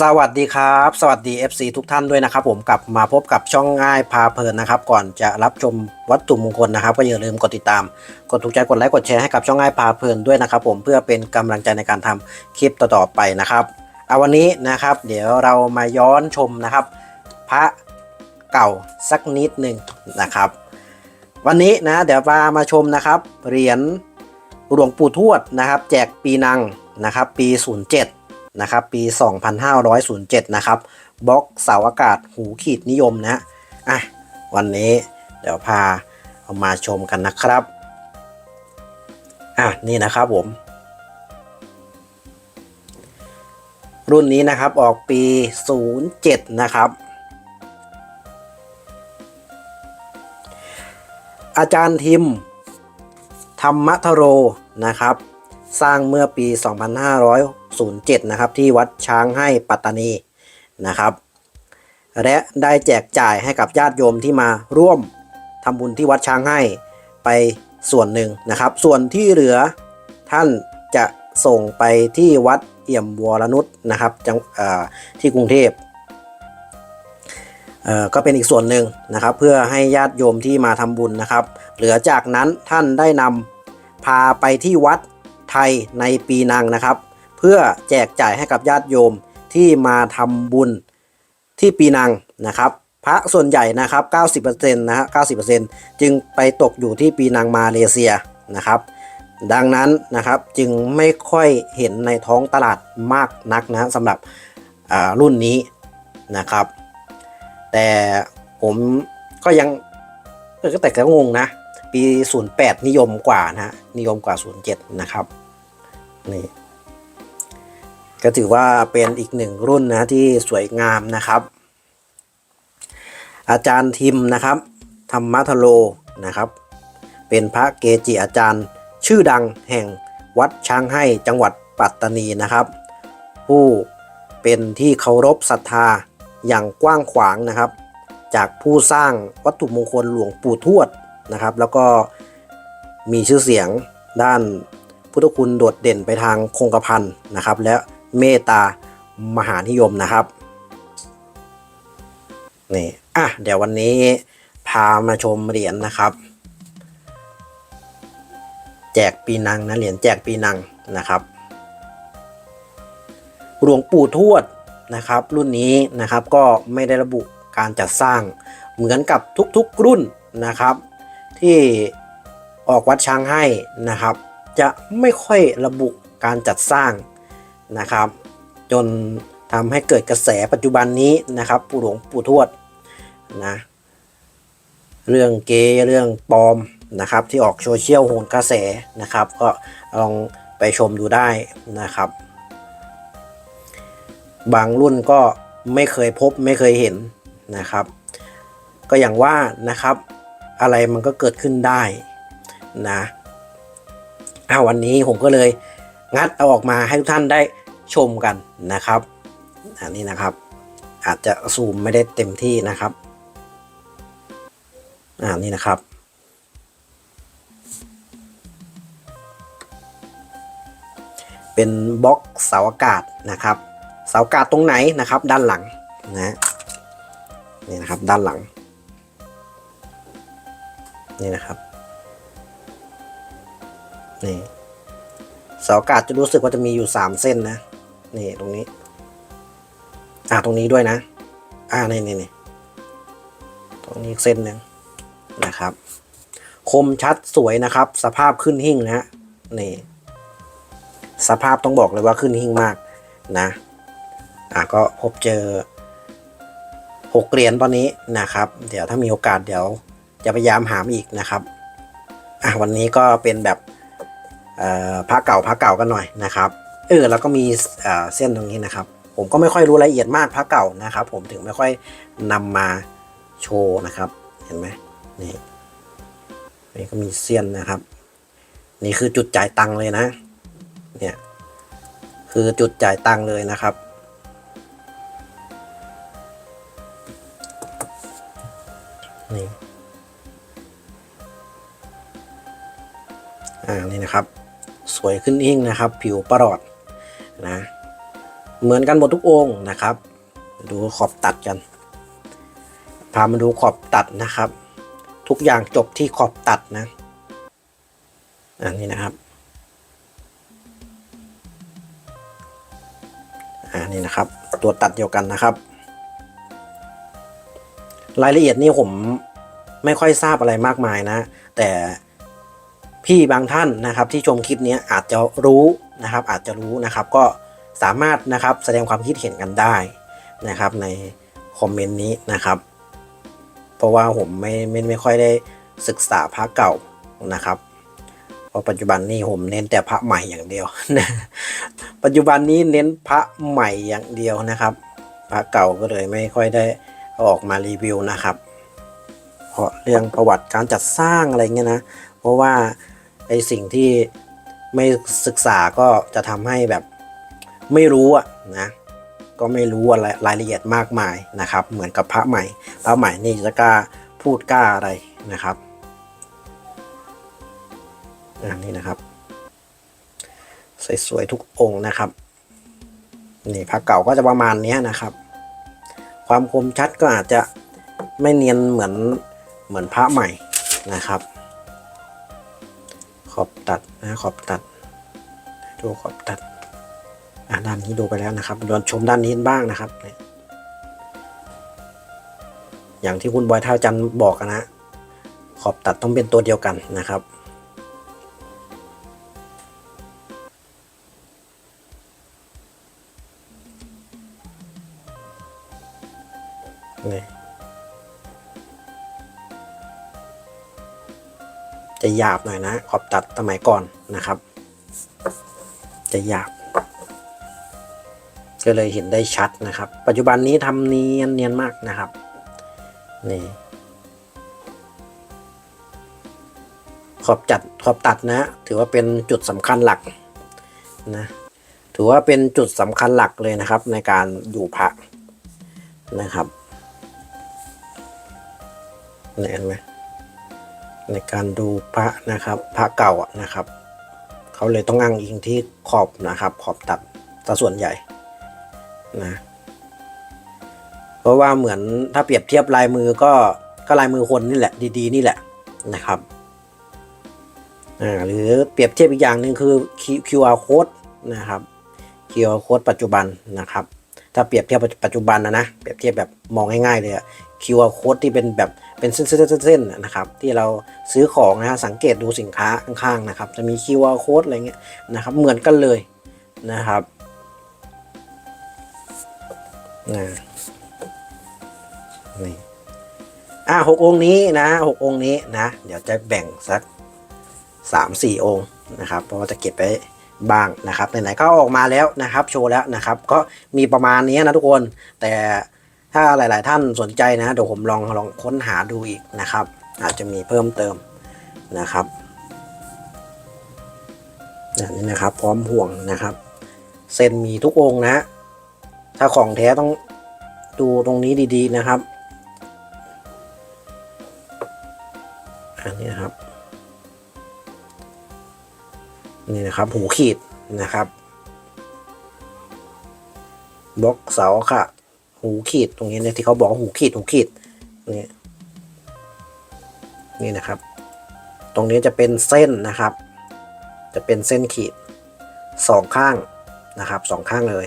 สวัสดีครับ สวัสดี FC ทุกท่านด้วยนะครับ ผมกลับมาพบกับช่องง่ายพาเพลินนะครับ ก่อนจะรับชมวัตถุมงคลนะครับ ก็อย่าลืมกดติดตาม กดถูกใจกดไลค์กดแชร์ให้กับช่องง่ายพาเพลินด้วยนะครับ ผมเพื่อเป็นกำลังใจในการทำคลิปต่อๆไปนะครับเอาวันนี้นะครับ เดี๋ยวเรามาย้อนชมนะครับ พระเก่าสักนิดหนึ่งนะครับ วันนี้นะเดี๋ยวมามาชมนะครับเหรียญหลวงปู่ทวดนะครับ แจกปีนังนะครับ ปี 07 นะครับปี 2507 นะครับบล็อกเสาอากาศหูขีดนิยมนะฮะอะวันนี้เดี๋ยวพาเอามาชมกันนะครับอะนี่นะครับผม รุ่นนี้นะครับออกปี 07 นะครับอาจารย์ทิม ธรรมทโรนะครับ สร้างเมื่อปี 2507 นะครับ ที่วัดช้างให้ปัตตานีนะครับ และได้แจกจ่ายให้กับญาติโยมที่มาร่วมทำบุญที่วัดช้างให้ไปส่วนหนึ่งนะครับ ส่วนที่เหลือท่านจะส่งไปที่วัดเอี่ยมวรนุชนะครับจังที่กรุงเทพก็เป็นอีกส่วนหนึ่งนะครับ เพื่อให้ญาติโยมที่มาทำบุญนะครับ เหลือจากนั้นท่านได้นำพาไปที่วัดไทยในปีนังนะครับ เพื่อแจกจ่ายให้กับญาติโยมที่มาทำบุญที่ปีนังนะครับ พระส่วนใหญ่นะครับ 90%นะฮะ90%จึงไปตกอยู่ที่ปีนังมาเลเซียนะครับ ดังนั้นนะครับจึงไม่ค่อยเห็นในท้องตลาดมากนักนะสำหรับรุ่นนี้นะครับ แต่ผมก็ยังก็แต่ก็งงนะ ปี 08 นิยมกว่านะฮะนิยมกว่า 07 นะครับนี่ ก็ถือว่าเป็นอีกหนึ่งรุ่นนะที่สวยงามนะครับ อาจารย์ทิมนะครับ ธรรมทโลนะครับ เป็นพระเกจิอาจารย์ชื่อดังแห่งวัดช้างให้จังหวัดปัตตานีนะครับ ผู้เป็นที่เคารพศรัทธาอย่างกว้างขวางนะครับ จากผู้สร้างวัตถุมงคลหลวงปู่ทวดนะครับ แล้วก็มีชื่อเสียงด้านพุทธคุณโดดเด่นไปทางคงกระพันนะครับ และ เมตตามหานิยมนะครับนี่อะเดี๋ยววันนี้พามาชมเหรียญนะครับ แจกปีนังนะเหรียญแจกปีนังนะครับ หลวงปู่ทวดนะครับ รุ่นนี้นะครับก็ไม่ได้ระบุการจัดสร้างเหมือนกับทุกๆรุ่นนะครับ ที่ออกวัดช้างให้นะครับ จะไม่ค่อยระบุการจัดสร้าง นะครับ จนทำให้เกิดกระแสปัจจุบันนี้นะครับปู่หลวงปู่ทวดนะเรื่องเกย์เรื่องปลอมนะครับ ที่ออกโซเชียลโหนกระแสนะครับ ก็ลองไปชมดูได้นะครับ บางรุ่นก็ไม่เคยพบไม่เคยเห็นนะครับ ก็อย่างว่านะครับ อะไรมันก็เกิดขึ้นได้นะอ้าววันนี้ผมก็เลยงัดเอาออกมาให้ทุกท่านได้ ชมกันนะครับอันนี้นะครับ อาจจะซูมไม่ได้เต็มที่นะครับอ่านี่นะครับ เป็นบล็อกเสาอากาศนะครับ เสาอากาศตรงไหนนะครับ ด้านหลังนะนี่นะครับด้านหลัง นี่นะครับนี่เสาอากาศจะรู้สึกว่าจะมีอยู่สามเส้นนะ นี่ตรงนี้ อ่าตรงนี้ด้วยนะ อ่านี่นี่นี่ตรงนี้เส้นหนึ่งนะครับ คมชัดสวยนะครับ สภาพขึ้นหิ่งนะฮะนี่ สภาพต้องบอกเลยว่าขึ้นหิ่งมากนะ อะก็พบเจอหกเหรียญตอนนี้นะครับ เดี๋ยวถ้ามีโอกาสเดี๋ยวจะพยายามหามอีกนะครับ อะวันนี้ก็เป็นแบบพระเก่าพระเก่ากันหน่อยนะครับ เออแล้วก็มีเส้นตรงนี้นะครับ ผมก็ไม่ค่อยรู้รายละเอียดมากพระเก่านะครับ ผมถึงไม่ค่อยนำมาโชว์นะครับ เห็นไหมนี่นี่ก็มีเส้นนะครับ นี่คือจุดจ่ายตังค์เลยนะ เนี่ยคือจุดจ่ายตังค์เลยนะครับนี่อ่านี่นะครับ สวยขึ้นอิ่งนะครับ ผิวประหลอด นะ เหมือนกันหมดทุกองค์นะครับ ดูขอบตัดกัน พามาดูขอบตัดนะครับ ทุกอย่างจบที่ขอบตัดนะ อันนี้นะครับอันนี้นะครับ ตัวตัดเดียวกันนะครับ รายละเอียดนี่ผมไม่ค่อยทราบอะไรมากมายนะ แต่พี่บางท่านนะครับที่ชมคลิปนี้อาจจะรู้ นะครับ อาจจะรู้นะครับก็สามารถนะครับแสดงความคิดเห็นกันได้นะครับ ในคอมเมนต์นี้นะครับ เพราะว่าผมไม่ไม่ไม่ค่อยได้ศึกษาพระเก่านะครับเพราะปัจจุบันนี้ผมเน้นแต่พระใหม่อย่างเดียวนะปัจจุบันนี้เน้นพระใหม่อย่างเดียวนะครับ พระเก่าก็เลยไม่ค่อยได้ออกมารีวิวนะครับ เพราะเรื่องประวัติการจัดสร้างอะไรเงี้ยนะ เพราะว่าไอสิ่งที่ ไม่ศึกษาก็จะทำให้แบบไม่รู้อะนะก็ไม่รู้อะไรรายละเอียดมากมายนะครับ เหมือนกับพระใหม่ พระใหม่นี่จะกล้าพูดกล้าอะไรนะครับอันนี้นะครับสวยๆทุกองค์นะครับนี่พระเก่าก็จะประมาณนี้นะครับ ความคมชัดก็อาจจะไม่เนียนเหมือนเหมือนพระใหม่นะครับ อบตัดนะขอบตัด ดูขอบตัดอ่าด้านนี้ดูไปแล้วนะครับดวนชมด้านนี้บ้างนะครับ อย่างที่คุณบอยท่าจันบอกนะขอบตัดต้องเป็นตัวเดียวกันนะครับ จะหยาบหน่อยนะ ขอบตัดสมัยก่อนนะครับ จะหยาบ ก็เลยเห็นได้ชัดนะครับ ปัจจุบันนี้ทำเนียนเนียนมากนะครับนี่ขอบจัดขอบตัดนะ ถือว่าเป็นจุดสำคัญหลักนะถือว่าเป็นจุดสำคัญหลักเลยนะครับ ในการอยู่พระนะครับเนี่เห็นไหม ในการดูพระนะครับพระเก่านะครับ เขาเลยต้องอ้างอิงที่ขอบนะครับ ขอบตัดซะส่วนใหญ่นะเพราะว่าเหมือนถ้าเปรียบเทียบลายมือก็ก็ลายมือคนนี่แหละ ดีๆ นี่แหละนะครับอ่าหรือเปรียบเทียบอีกอย่างหนึ่งคือ QR code นะครับ QR code ปัจจุบันนะครับ ถ้าเปรียบเทียบปัจจุบันนะนะเปรียบเทียบแบบมองง่ายๆเลยอะ QR code ที่เป็นแบบเป็นเส้นๆๆนะครับที่เราซื้อของนะฮะสังเกตดูสินค้าข้างๆนะครับ จะมี QR code อะไรเงี้ยนะครับเหมือนกันเลยนะครับนะนี่อะหกองค์นี้นะหกองค์นี้นะ เดี๋ยวจะแบ่งสักสามสี่องค์นะครับ เพราะว่าจะเก็บไป บ้างนะครับไหนๆก็ออกมาแล้วนะครับโชว์แล้วนะครับ ก็มีประมาณนี้นะทุกคน แต่ถ้าหลาย ๆ ท่านสนใจนะเดี๋ยวผมลองลองค้นหาดูอีกนะครับ อาจจะมีเพิ่มเติมนะครับนี้นะครับ พร้อมห่วงนะครับ เส้นมีทุกองค์นะ ถ้าของแท้ต้องดูตรงนี้ดี ๆ นะครับ อันนี้นะครับ นี่นะครับหูขีดนะครับบล็อกเสาค่ะ หูขีดตรงนี้เนี่ยที่เขาบอกหูขีดหูขีดนี่นี่นะครับ ตรงนี้จะเป็นเส้นนะครับ จะเป็นเส้นขีดสองข้างนะครับสองข้างเลย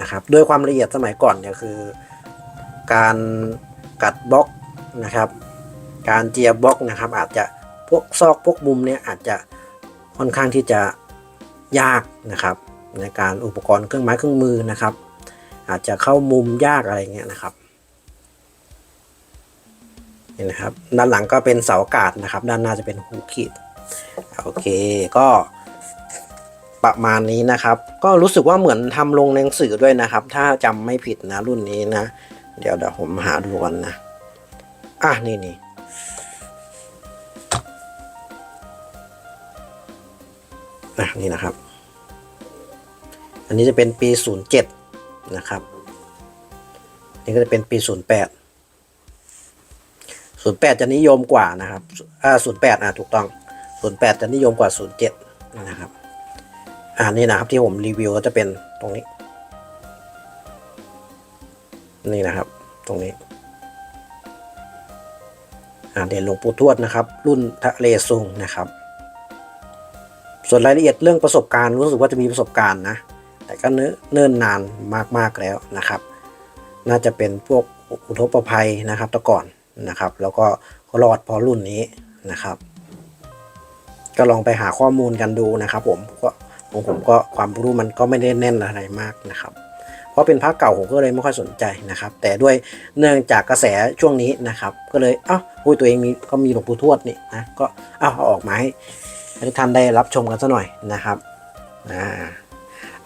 นะครับ ด้วยความละเอียดสมัยก่อนเนี่ยคือ การกัดบล็อกนะครับ การเจียบล็อกนะครับ อาจจะพวกซอกพวกมุมเนี่ยอาจจะ ค่อนข้างที่จะยากนะครับ ในการอุปกรณ์เครื่องไม้เครื่องมือนะครับ อาจจะเข้ามุมยากอะไรเงี้ยนะครับนี่นะครับ ด้านหลังก็เป็นเสาอากาศนะครับ ด้านหน้าจะเป็นหูขีดโอเคก็ประมาณนี้นะครับ ก็รู้สึกว่าเหมือนทำลงในหนังสือด้วยนะครับ ถ้าจำไม่ผิดนะรุ่นนี้นะ เดี๋ยวเดี๋ยวผมหาดูก่อนนะ อะนี่นี่ อะนี่นะครับ อันนี้จะเป็นปี 07 นะครับ นี่ก็จะเป็นปี 08 08 จะนิยมกว่านะครับอ่า08อ่าถูกต้อง 08 จะนิยมกว่า 07 นะครับอ่านี่นะครับที่ผมรีวิวก็จะเป็นตรงนี้ นี่นะครับ ตรงนี้อ่าเด่นหลวงปู่ทวดนะครับ รุ่นทะเลซุงนะครับ ส่วนรายละเอียดเรื่องประสบการณ์รู้สึกว่าจะมีประสบการณ์นะ แต่ก็เนิ่นเนิ่นนานมากๆแล้วนะครับ น่าจะเป็นพวกอุทกภัยนะครับต่ก่อนนะครับ แล้วก็รอดพอรุ่นนี้นะครับ ก็ลองไปหาข้อมูลกันดูนะครับ ผมก็ของผมก็ความรู้มันก็ไม่ได้แน่นอะไรมากนะครับ เพราะเป็นพระเก่าผมก็เลยไม่ค่อยสนใจนะครับ แต่ด้วยเนื่องจากกระแสช่วงนี้นะครับ ก็เลยเอ้าอุ้ยตัวเองมีก็มีหลวงปู่ทวดนี่นะก็เอ้าเอาออกมาให้ให้ ทุกท่านได้รับชมกันซะหน่อยนะครับอ่า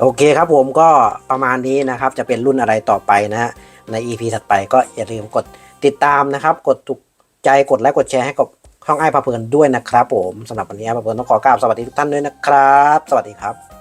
โอเคครับผมก็ประมาณนี้นะครับจะเป็นรุ่นอะไรต่อไปนะฮะใน EP ถัดไปก็อย่าลืมกดติดตามนะครับ กดถูกใจกดไลค์กดแชร์ให้กับช่องไอ้พาเพลินด้วยนะครับผมสำหรับวันนี้ไอ้พาเพลินต้องขอกราบสวัสดีทุกท่านด้วยนะครับ สวัสดีครับ